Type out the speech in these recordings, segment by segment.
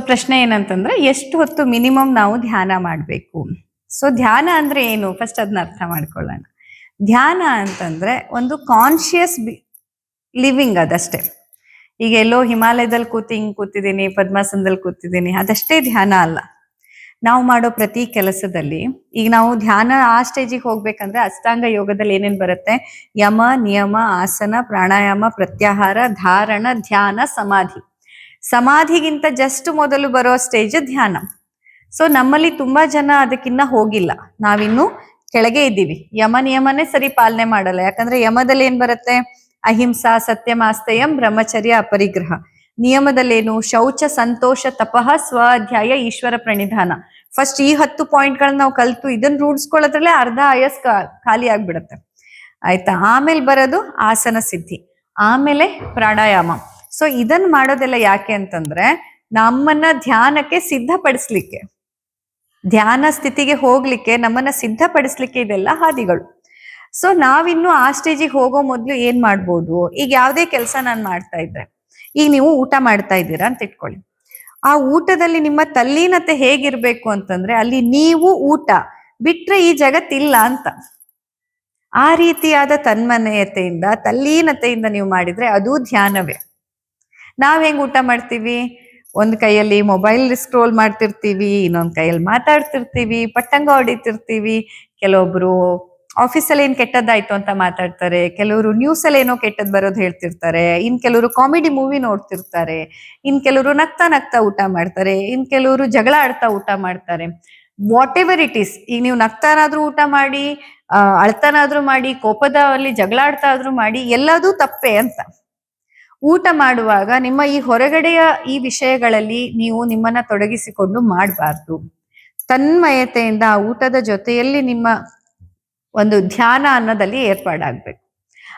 ಪ್ರಶ್ನೆ ಏನಂತಂದ್ರೆ, ಎಷ್ಟು ಹೊತ್ತು ಮಿನಿಮಮ್ ನಾವು ಧ್ಯಾನ ಮಾಡಬೇಕು? ಸೊ ಧ್ಯಾನ ಅಂದ್ರೆ ಏನು? ಫಸ್ಟ್ ಅದನ್ನ ಅರ್ಥ ಮಾಡ್ಕೊಳ್ಳೋಣ. ಧ್ಯಾನ ಅಂತಂದ್ರೆ ಒಂದು ಕಾನ್ಶಿಯಸ್ ಲಿವಿಂಗ್ ಅದಷ್ಟೇ. ಈಗ ಎಲ್ಲೋ ಹಿಮಾಲಯದಲ್ಲಿ ಕೂತಿ ಹಿಂಗ್ ಕೂತಿದ್ದೀನಿ, ಪದ್ಮಾಸನದಲ್ಲಿ ಕೂತಿದ್ದೀನಿ, ಅದಷ್ಟೇ ಧ್ಯಾನ ಅಲ್ಲ. ನಾವು ಮಾಡೋ ಪ್ರತಿ ಕೆಲಸದಲ್ಲಿ, ಈಗ ನಾವು ಧ್ಯಾನ ಆ ಸ್ಟೇಜಿಗೆ ಹೋಗ್ಬೇಕಂದ್ರೆ ಅಷ್ಟಾಂಗ ಯೋಗದಲ್ಲಿ ಏನೇನ್ ಬರುತ್ತೆ? ಯಮ, ನಿಯಮ, ಆಸನ, ಪ್ರಾಣಾಯಾಮ, ಪ್ರತ್ಯಾಹಾರ, ಧಾರಣ, ಧ್ಯಾನ, ಸಮಾಧಿ. ಸಮಾಧಿಗಿಂತ ಜಸ್ಟ್ ಮೊದಲು ಬರೋ ಸ್ಟೇಜ್ ಧ್ಯಾನ. ಸೊ ನಮ್ಮಲ್ಲಿ ತುಂಬಾ ಜನ ಅದಕ್ಕಿನ್ನ ಹೋಗಿಲ್ಲ. ನಾವಿನ್ನು ಕೆಳಗೆ ಇದ್ದೀವಿ. ಯಮ ನಿಯಮನೇ ಸರಿ ಪಾಲನೆ ಮಾಡಲ್ಲ. ಯಾಕಂದ್ರೆ ಯಮದಲ್ಲಿ ಏನ್ ಬರುತ್ತೆ? ಅಹಿಂಸಾ ಸತ್ಯಮಾಸ್ತಯಂ ಬ್ರಹ್ಮಚರ್ಯ, ಅಪರಿಗ್ರಹ. ನಿಯಮದಲ್ಲೇನು? ಶೌಚ, ಸಂತೋಷ, ತಪಃ, ಸ್ವಾಧ್ಯಾಯ, ಈಶ್ವರ ಪ್ರಣಿಧಾನ. ಫಸ್ಟ್ ಈ ಹತ್ತು ಪಾಯಿಂಟ್ ಗಳನ್ನ ನಾವು ಕಲ್ತು ಇದನ್ನ ರೂಢಿಸ್ಕೊಳ್ಳೋದ್ರಲ್ಲೇ ಅರ್ಧ ಆಯಸ್ ಖಾಲಿ ಆಗ್ಬಿಡತ್ತೆ. ಆಯ್ತಾ? ಆಮೇಲೆ ಬರೋದು ಆಸನ ಸಿದ್ಧಿ. ಆಮೇಲೆ ಪ್ರಾಣಾಯಾಮ. ಸೊ ಇದನ್ ಮಾಡೋದೆಲ್ಲ ಯಾಕೆ ಅಂತಂದ್ರೆ ನಮ್ಮನ್ನ ಧ್ಯಾನಕ್ಕೆ ಸಿದ್ಧಪಡಿಸ್ಲಿಕ್ಕೆ. ಧ್ಯಾನ ಸ್ಥಿತಿಗೆ ಹೋಗ್ಲಿಕ್ಕೆ ನಮ್ಮನ್ನ ಸಿದ್ಧಪಡಿಸ್ಲಿಕ್ಕೆ ಇದೆಲ್ಲ ಹಾದಿಗಳು. ಸೊ ನಾವಿನ್ನು ಆ ಸ್ಟೇಜಿಗೆ ಹೋಗೋ ಮೊದ್ಲು ಏನ್ ಮಾಡ್ಬೋದು? ಈಗ ಯಾವ್ದೇ ಕೆಲಸ ನಾನು ಮಾಡ್ತಾ ಇದ್ರೆ. ಈಗ ನೀವು ಊಟ ಮಾಡ್ತಾ ಇದ್ದೀರಾ ಅಂತ ಇಟ್ಕೊಳ್ಳಿ. ಆ ಊಟದಲ್ಲಿ ನಿಮ್ಮ ತಲ್ಲೀನತೆ ಹೇಗಿರ್ಬೇಕು ಅಂತಂದ್ರೆ ಅಲ್ಲಿ ನೀವು ಊಟ ಬಿಟ್ರೆ ಈ ಜಗತ್ತಿಲ್ಲ ಅಂತ. ಆ ರೀತಿಯಾದ ತನ್ಮನೆಯತೆಯಿಂದ, ತಲ್ಲೀನತೆಯಿಂದ ನೀವು ಮಾಡಿದ್ರೆ ಅದು ಧ್ಯಾನವೇ. ನಾವ್ ಹೆಂಗ್ ಊಟ ಮಾಡ್ತೀವಿ? ಒಂದ್ ಕೈಯಲ್ಲಿ ಮೊಬೈಲ್ ಸ್ಕ್ರೋಲ್ ಮಾಡ್ತಿರ್ತೀವಿ, ಇನ್ನೊಂದ್ ಕೈಯಲ್ಲಿ ಮಾತಾಡ್ತಿರ್ತೀವಿ, ಪಟ್ಟಂಗ ಹೊಡಿತಿರ್ತೀವಿ. ಕೆಲವೊಬ್ರು ಆಫೀಸಲ್ಲಿ ಏನ್ ಕೆಟ್ಟದ್ದಾಯ್ತು ಅಂತ ಮಾತಾಡ್ತಾರೆ, ಕೆಲವರು ನ್ಯೂಸ್ ಅಲ್ಲಿ ಏನೋ ಕೆಟ್ಟದ್ ಬರೋದು ಹೇಳ್ತಿರ್ತಾರೆ, ಇನ್ ಕೆಲವರು ಕಾಮಿಡಿ ಮೂವಿ ನೋಡ್ತಿರ್ತಾರೆ, ಇನ್ ಕೆಲವರು ನಗ್ತಾ ನಗ್ತಾ ಊಟ ಮಾಡ್ತಾರೆ, ಇನ್ ಕೆಲವರು ಜಗಳ ಆಡ್ತಾ ಊಟ ಮಾಡ್ತಾರೆ. ವಾಟ್ ಎವರ್ ಇಟ್ ಈಸ್ ಈಗ ನೀವು ನಗ್ತಾನಾದ್ರೂ ಊಟ ಮಾಡಿ ಅಳ್ತಾನಾದ್ರೂ ಮಾಡಿ, ಕೋಪದಲ್ಲಿ ಜಗಳ ಆಡ್ತಾ ಆದ್ರೂ ಮಾಡಿ, ಎಲ್ಲದೂ ತಪ್ಪೆ ಅಂತ. ಊಟ ಮಾಡುವಾಗ ನಿಮ್ಮ ಈ ಹೊರಗಡೆಯ ಈ ವಿಷಯಗಳಲ್ಲಿ ನೀವು ನಿಮ್ಮನ್ನ ತೊಡಗಿಸಿಕೊಂಡು ಮಾಡಬಾರ್ದು. ತನ್ಮಯತೆಯಿಂದ ಆ ಊಟದ ಜೊತೆಯಲ್ಲಿ ನಿಮ್ಮ ಒಂದು ಧ್ಯಾನ ಅನ್ನೋದಲ್ಲಿ ಏರ್ಪಾಡಾಗ್ಬೇಕು.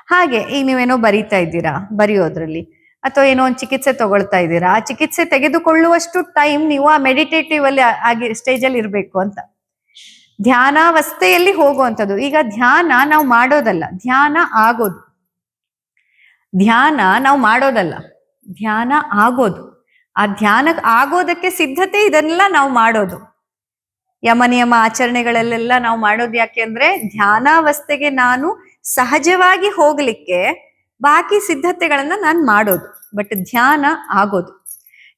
ಹಾಗೆ ಈಗ ನೀವೇನೋ ಬರೀತಾ ಇದ್ದೀರಾ ಬರೆಯೋದ್ರಲ್ಲಿ? ಅಥವಾ ಏನೋ ಒಂದು ಚಿಕಿತ್ಸೆ ತಗೊಳ್ತಾ ಇದ್ದೀರಾ? ಆ ಚಿಕಿತ್ಸೆ ತೆಗೆದುಕೊಳ್ಳುವಷ್ಟು ಟೈಮ್ ನೀವು ಆ ಮೆಡಿಟೇಟಿವ್ ಅಲ್ಲಿ ಆಗಿ ಸ್ಟೇಜ್ ಅಲ್ಲಿ ಇರ್ಬೇಕು ಅಂತ. ಧ್ಯಾನಾವಸ್ಥೆಯಲ್ಲಿ ಹೋಗುವಂಥದ್ದು. ಈಗ ಧ್ಯಾನ ನಾವು ಮಾಡೋದಲ್ಲ. ಧ್ಯಾನ ಆಗೋದು. ಧ್ಯಾನ ನಾವು ಮಾಡೋದಲ್ಲ. ಧ್ಯಾನ ಆಗೋದು. ಆ ಧ್ಯಾನ ಆಗೋದಕ್ಕೆ ಸಿದ್ಧತೆ ಇದನ್ನೆಲ್ಲ ನಾವು ಮಾಡೋದು. ಯಮ ನಿಯಮ ಆಚರಣೆಗಳಲ್ಲೆಲ್ಲ ನಾವು ಮಾಡೋದು ಯಾಕೆ ಅಂದ್ರೆ ಧ್ಯಾನಾವಸ್ಥೆಗೆ ನಾನು ಸಹಜವಾಗಿ ಹೋಗ್ಲಿಕ್ಕೆ ಬಾಕಿ ಸಿದ್ಧತೆಗಳನ್ನ ನಾನು ಮಾಡೋದು. ಬಟ್ ಧ್ಯಾನ ಆಗೋದು.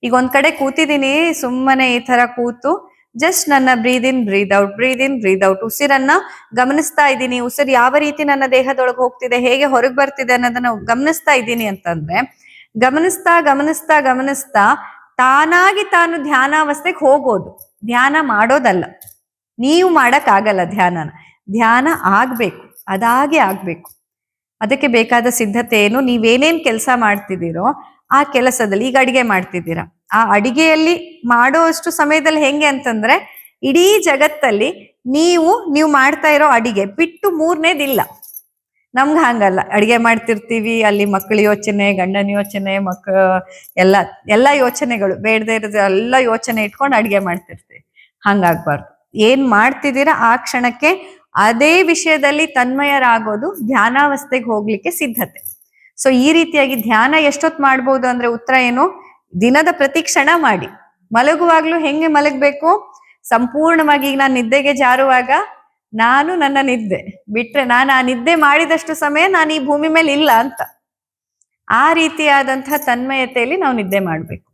ಈಗ ಒಂದ್ ಕಡೆ ಕೂತಿದ್ದೀನಿ ಸುಮ್ಮನೆ ಈ ತರ ಕೂತು ಜಸ್ಟ್ ನನ್ನ breathe in breathe out breathe in breathe out ಉಸಿರನ್ನ ಗಮನಿಸ್ತಾ ಇದ್ದೀನಿ. ಉಸಿರು ಯಾವ ರೀತಿ ನನ್ನ ದೇಹದೊಳಗೆ ಹೋಗ್ತಿದೆ, ಹೇಗೆ ಹೊರಗೆ ಬರ್ತಿದೆ ಅನ್ನೋದನ್ನ ಗಮನಿಸ್ತಾ ಇದ್ದೀನಿ ಅಂತಂದ್ರೆ, ಗಮನಿಸ್ತಾ ಗಮನಿಸ್ತಾ ಗಮನಿಸ್ತಾ ತಾನಾಗಿ ತಾನು ಧ್ಯಾನಾವಸ್ಥೆಗೆ ಹೋಗೋದು. ಧ್ಯಾನ ಮಾಡೋದಲ್ಲ. ನೀವು ಮಾಡಕ್ಕಾಗಲ್ಲ ಧ್ಯಾನನ. ಧ್ಯಾನ ಆಗ್ಬೇಕು. ಅದಾಗೆ ಆಗ್ಬೇಕು. ಅದಕ್ಕೆ ಬೇಕಾದ ಸಿದ್ಧತೆ ಏನು ನೀವೇನೇನ್ ಕೆಲಸ ಮಾಡ್ತಿದ್ದೀರೋ ಆ ಕೆಲಸದಲ್ಲಿ ಈಗ ಅಡಿಗೆ ಮಾಡ್ತಿದ್ದೀರಾ. ಆ ಅಡಿಗೆಯಲ್ಲಿ ಮಾಡೋಷ್ಟು ಸಮಯದಲ್ಲಿ ಹೆಂಗೆ ಅಂತಂದ್ರೆ ಇಡೀ ಜಗತ್ತಲ್ಲಿ ನೀವು ನೀವು ಮಾಡ್ತಾ ಇರೋ ಅಡಿಗೆ ಬಿಟ್ಟು ಮೂರನೇದಿಲ್ಲ. ನಮ್ಗೆ ಹಂಗಲ್ಲ. ಅಡಿಗೆ ಮಾಡ್ತಿರ್ತೀವಿ, ಅಲ್ಲಿ ಮಕ್ಕಳ ಯೋಚನೆ, ಗಂಡನ ಯೋಚನೆ ಮಕ್ಕ ಎಲ್ಲ ಎಲ್ಲ ಯೋಚನೆಗಳು, ಬೇಡದೇ ಇರೋದು ಎಲ್ಲ ಯೋಚನೆ ಇಟ್ಕೊಂಡು ಅಡಿಗೆ ಮಾಡ್ತಿರ್ತೀವಿ. ಹಂಗಾಗ್ಬಾರ್ದು. ಏನ್ ಮಾಡ್ತಿದ್ದೀರಾ ಆ ಕ್ಷಣಕ್ಕೆ ಅದೇ ವಿಷಯದಲ್ಲಿ ತನ್ಮಯರಾಗೋದು ಧ್ಯಾನಾವಸ್ಥೆಗೆ ಹೋಗ್ಲಿಕ್ಕೆ ಸಿದ್ಧತೆ. ಸೊ ಈ ರೀತಿಯಾಗಿ ಧ್ಯಾನ ಎಷ್ಟೊತ್ತು ಮಾಡ್ಬೋದು ಅಂದ್ರೆ ಉತ್ತರ ಏನು? ದಿನದ ಪ್ರತಿ ಕ್ಷಣ ಮಾಡಿ. ಮಲಗುವಾಗ್ಲೂ ಹೆಂಗೆ ಮಲಗಬೇಕು? ಸಂಪೂರ್ಣವಾಗಿ ಈಗ ನಾನು ನಿದ್ದೆಗೆ ಜಾರುವಾಗ ನಾನು ನನ್ನ ನಿದ್ದೆ. ಬಿಟ್ರೆ ನಾನು ಆ ನಿದ್ದೆ ಮಾಡಿದಷ್ಟು ಸಮಯ ನಾನು ಈ ಭೂಮಿ ಮೇಲೆ ಇಲ್ಲ ಅಂತ. ಆ ರೀತಿಯಾದಂತಹ ತನ್ಮಯತೆಯಲ್ಲಿ ನಾವು ನಿದ್ದೆ ಮಾಡ್ಬೇಕು.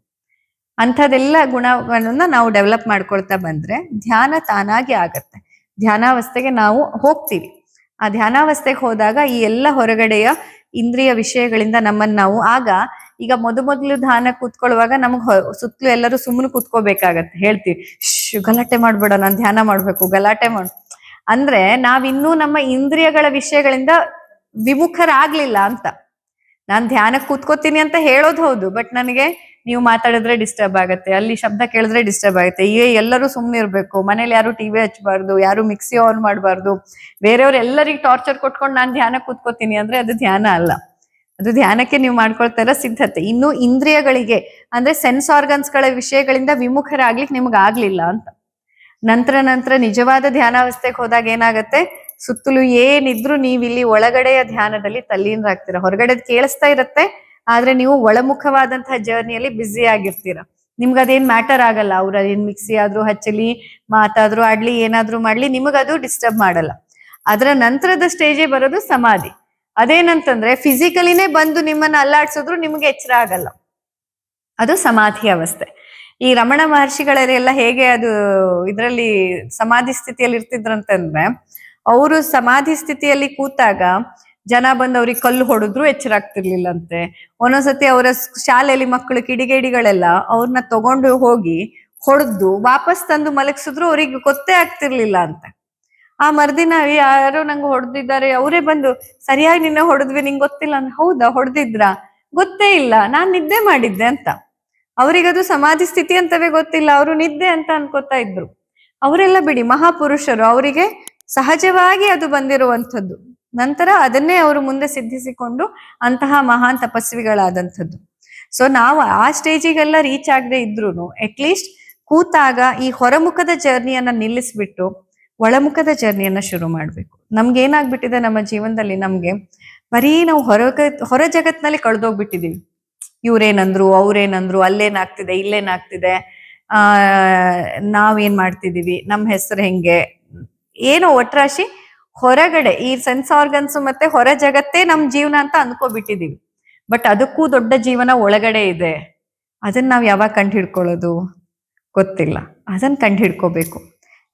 ಅಂಥದ್ದೆಲ್ಲ ಗುಣಗಳನ್ನ ನಾವು ಡೆವಲಪ್ ಮಾಡ್ಕೊಳ್ತಾ ಬಂದ್ರೆ ಧ್ಯಾನ ತಾನಾಗಿ ಆಗತ್ತೆ. ಧ್ಯಾನಾವಸ್ಥೆಗೆ ನಾವು ಹೋಗ್ತೀವಿ. ಆ ಧ್ಯಾನಾವಸ್ಥೆಗೆ ಹೋದಾಗ ಈ ಎಲ್ಲ ಹೊರಗಡೆಯ ಇಂದ್ರಿಯ ವಿಷಯಗಳಿಂದ ನಮ್ಮನ್ನ ನಾವು ಆಗ ಈಗ ಮೊದ ಮೊದಲು ಧ್ಯಾನ ಕೂತ್ಕೊಳ್ಳುವಾಗ ನಮ್ಗೆ ಸುತ್ತಲೂ ಎಲ್ಲರೂ ಸುಮ್ಮನೆ ಕೂತ್ಕೋಬೇಕಾಗತ್ತೆ. ಹೇಳ್ತೀವಿ ಶ್ ಗಲಾಟೆ ಮಾಡ್ಬೇಡ, ನಾನು ಧ್ಯಾನ ಮಾಡ್ಬೇಕು, ಗಲಾಟೆ ಮಾಡ್ ಅಂದ್ರೆ ನಾವಿನ್ನೂ ನಮ್ಮ ಇಂದ್ರಿಯಗಳ ವಿಷಯಗಳಿಂದ ವಿಮುಖರಾಗ್ಲಿಲ್ಲ ಅಂತ. ನಾನ್ ಧ್ಯಾನಕ್ಕೆ ಕೂತ್ಕೋತೀನಿ ಅಂತ ಹೇಳೋದು ಹೌದು, ಬಟ್ ನನಗೆ ನೀವು ಮಾತಾಡಿದ್ರೆ ಡಿಸ್ಟರ್ಬ್ ಆಗುತ್ತೆ, ಅಲ್ಲಿ ಶಬ್ದ ಕೇಳಿದ್ರೆ ಡಿಸ್ಟರ್ಬ್ ಆಗುತ್ತೆ. ಈಗ ಎಲ್ಲರೂ ಸುಮ್ಮನೆ ಇರಬೇಕು. ಮನೇಲಿ ಯಾರು ಟಿವಿ ಹಚ್ಬಾರ್ದು, ಯಾರು ಮಿಕ್ಸಿ ಆನ್ ಮಾಡಬಾರ್ದು. ಬೇರೆಯವ್ರು ಎಲ್ಲರಿಗೂ ಟಾರ್ಚರ್ ಕೊಟ್ಕೊಂಡು ನಾನು ಧ್ಯಾನ ಕೂತ್ಕೋತೀನಿ ಅಂದ್ರೆ ಅದು ಧ್ಯಾನ ಅಲ್ಲ. ಅದು ಧ್ಯಾನಕ್ಕೆ ನೀವು ಮಾಡ್ಕೊಳ್ತಾ ಇರೋ ಸಿದ್ಧತೆ. ಇನ್ನು ಇಂದ್ರಿಯಗಳಿಗೆ, ಅಂದ್ರೆ ಸೆನ್ಸ್ ಆರ್ಗನ್ಸ್ಗಳ ವಿಷಯಗಳಿಂದ ವಿಮುಖರಾಗ್ಲಿಕ್ಕೆ ನಿಮ್ಗೆ ಆಗ್ಲಿಲ್ಲ ಅಂತ. ನಂತರ ನಂತರ ನಿಜವಾದ ಧ್ಯಾನಾವಸ್ಥೆಗೆ ಹೋದಾಗ ಏನಾಗತ್ತೆ? ಸುತ್ತಲೂ ಏನಿದ್ರು ನೀವಿಲ್ಲಿ ಒಳಗಡೆಯ ಧ್ಯಾನದಲ್ಲಿ ತಲ್ಲೀನರಾಗ್ತೀರ. ಹೊರಗಡೆ ಕೇಳಿಸ್ತಾ ಇರತ್ತೆ ಆದ್ರೆ ನೀವು ಒಳಮುಖವಾದಂತಹ ಜರ್ನಿಯಲ್ಲಿ ಬ್ಯುಸಿ ಆಗಿರ್ತೀರ. ನಿಮ್ಗೆ ಅದೇನ್ ಮ್ಯಾಟರ್ ಆಗಲ್ಲ. ಅವ್ರ ಏನ್ ಮಿಕ್ಸಿ ಆದ್ರೂ ಹಚ್ಚಲಿ, ಮಾತಾದ್ರೂ ಆಡ್ಲಿ, ಏನಾದ್ರೂ ಮಾಡ್ಲಿ ನಿಮಗದು ಡಿಸ್ಟರ್ಬ್ ಮಾಡಲ್ಲ. ಅದರ ನಂತರದ ಸ್ಟೇಜೇ ಬರೋದು ಸಮಾಧಿ. ಅದೇನಂತಂದ್ರೆ ಫಿಸಿಕಲಿನೇ ಬಂದು ನಿಮ್ಮನ್ನ ಅಲ್ಲಾಡ್ಸಿದ್ರು ನಿಮ್ಗೆ ಎಚ್ಚರ ಆಗಲ್ಲ. ಅದು ಸಮಾಧಿ ಅವಸ್ಥೆ. ಈ ರಮಣ ಮಹರ್ಷಿಗಳೆಲ್ಲ ಹೇಗೆ ಅದು ಇದರಲ್ಲಿ ಸಮಾಧಿ ಸ್ಥಿತಿಯಲ್ಲಿ ಇರ್ತಿದ್ರಂತಂದ್ರೆ ಅವರು ಸಮಾಧಿ ಸ್ಥಿತಿಯಲ್ಲಿ ಕೂತಾಗ ಜನ ಬಂದು ಅವ್ರಿಗೆ ಕಲ್ಲು ಹೊಡೆದ್ರು ಎಚ್ಚರ ಆಗ್ತಿರ್ಲಿಲ್ಲಂತೆ ಒಂದೊಂದ್ಸತಿ ಅವರ ಶಾಲೆಯಲ್ಲಿ ಮಕ್ಕಳು ಕಿಡಿಗೇಡಿಗಳೆಲ್ಲ ಅವ್ರನ್ನ ತಗೊಂಡು ಹೋಗಿ ಹೊಡೆದು ವಾಪಸ್ ತಂದು ಮಲಗಿಸಿದ್ರು ಅವ್ರಿಗೆ ಗೊತ್ತೇ ಆಗ್ತಿರ್ಲಿಲ್ಲ ಅಂತ. ಆ ಮರ್ದಿನ ಯಾರೋ ನಂಗೆ ಹೊಡೆದಿದ್ದಾರೆ, ಅವರೇ ಬಂದು, ಸರಿಯಾಗಿ ನಿನ್ನೆ ಹೊಡೆದ್ವಿ, ನಿಂಗೆ ಗೊತ್ತಿಲ್ಲ ಅಂತ ಹೌದಾ, ಹೊಡೆದಿದ್ರಾ? ಗೊತ್ತೇ ಇಲ್ಲ, ನಾನ್ ನಿದ್ದೆ ಮಾಡಿದ್ದೆ ಅಂತ. ಅವರಿಗದು ಸಮಾಧಿ ಸ್ಥಿತಿ ಅಂತವೇ ಗೊತ್ತಿಲ್ಲ, ಅವರು ನಿದ್ದೆ ಅಂತ ಅನ್ಕೋತಾ ಇದ್ರು. ಅವರೆಲ್ಲ ಬಿಡಿ, ಮಹಾಪುರುಷರು, ಅವರಿಗೆ ಸಹಜವಾಗಿ ಅದು ಬಂದಿರುವಂಥದ್ದು. ನಂತರ ಅದನ್ನೇ ಅವರು ಮುಂದೆ ಸಿದ್ಧಿಸಿಕೊಂಡು ಅಂತಹ ಮಹಾನ್ ತಪಸ್ವಿಗಳಾದಂಥದ್ದು. ಸೊ ನಾವು ಆ ಸ್ಟೇಜಿಗೆಲ್ಲ ರೀಚ್ ಆಗದೆ ಇದ್ರು ಅಟ್ಲೀಸ್ಟ್ ಕೂತಾಗ ಈ ಹೊರಮುಖದ ಜರ್ನಿಯನ್ನ ನಿಲ್ಲಿಸ್ಬಿಟ್ಟು ಒಳಮುಖದ ಜರ್ನಿಯನ್ನ ಶುರು ಮಾಡ್ಬೇಕು. ನಮ್ಗೆ ಏನಾಗ್ಬಿಟ್ಟಿದೆ ನಮ್ಮ ಜೀವನದಲ್ಲಿ ನಮ್ಗೆ, ಬರೀ ನಾವು ಹೊರಗ ಹೊರ ಜಗತ್ನಲ್ಲಿ ಕಳ್ದೋಗ್ಬಿಟ್ಟಿದೀವಿ. ಇವ್ರೇನಂದ್ರು, ಅವ್ರೇನಂದ್ರು, ಅಲ್ಲೇನಾಗ್ತಿದೆ, ಇಲ್ಲೇನಾಗ್ತಿದೆ, ಆ, ನಾವೇನ್ ಮಾಡ್ತಿದೀವಿ ನಮ್ಮ ಹೆಸರು ಹೆಂಗೆ, ಏನೋ ಒಟ್ರಾಶಿ ಹೊರಗಡೆ ಈ ಸೆನ್ಸ್ ಆರ್ಗನ್ಸ್ ಮತ್ತೆ ಹೊರ ಜಗತ್ತೇ ನಮ್ ಜೀವನ ಅಂತ ಅನ್ಕೋಬಿಟ್ಟಿದೀವಿ. ಬಟ್ ಅದಕ್ಕೂ ದೊಡ್ಡ ಜೀವನ ಒಳಗಡೆ ಇದೆ. ಅದನ್ನ ನಾವ್ ಯಾವಾಗ ಕಂಡು ಹಿಡ್ಕೊಳ್ಳೋದು ಗೊತ್ತಿಲ್ಲ. ಅದನ್ನ ಕಂಡು ಹಿಡ್ಕೋಬೇಕು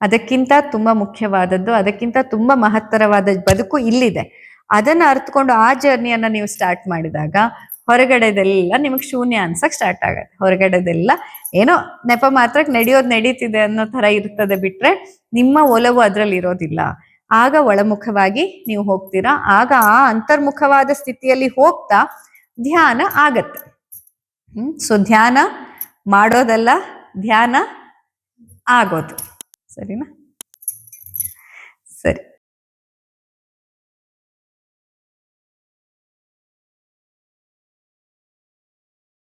ಅದಕ್ಕಿಂತ ತುಂಬಾ ಮುಖ್ಯವಾದದ್ದು, ಅದಕ್ಕಿಂತ ತುಂಬಾ ಮಹತ್ತರವಾದ ಬದುಕು ಇಲ್ಲಿದೆ. ಅದನ್ನ ಅರ್ಥಕೊಂಡು ಆ ಜರ್ನಿಯನ್ನ ನೀವು ಸ್ಟಾರ್ಟ್ ಮಾಡಿದಾಗ ಹೊರಗಡೆದೆಲ್ಲ ನಿಮಗೆ ಶೂನ್ಯ ಅನ್ಸಕ್ ಸ್ಟಾರ್ಟ್ ಆಗತ್ತೆ. ಹೊರಗಡೆದೆಲ್ಲ ಏನೋ ನೆಪ ಮಾತ್ರಕ್ಕೆ ನಡೆಯೋದು ನಡೀತಿದೆ ಅನ್ನೋ ತರ ಇರ್ತದೆ ಬಿಟ್ರೆ ನಿಮ್ಮ ಒಲವು ಅದ್ರಲ್ಲಿ ಇರೋದಿಲ್ಲ ಆಗ ಒಳಮುಖವಾಗಿ ನೀವು ಹೋಗ್ತೀರಾ? ಆಗ ಆ ಅಂತರ್ಮುಖವಾದ ಸ್ಥಿತಿಯಲ್ಲಿ ಹೋಗ್ತಾ ಧ್ಯಾನ ಆಗತ್ತೆ. ಸೊ ಧ್ಯಾನ ಮಾಡೋದಲ್ಲ, ಧ್ಯಾನ ಆಗೋದು. ಸರಿನಾ? ಸರಿ.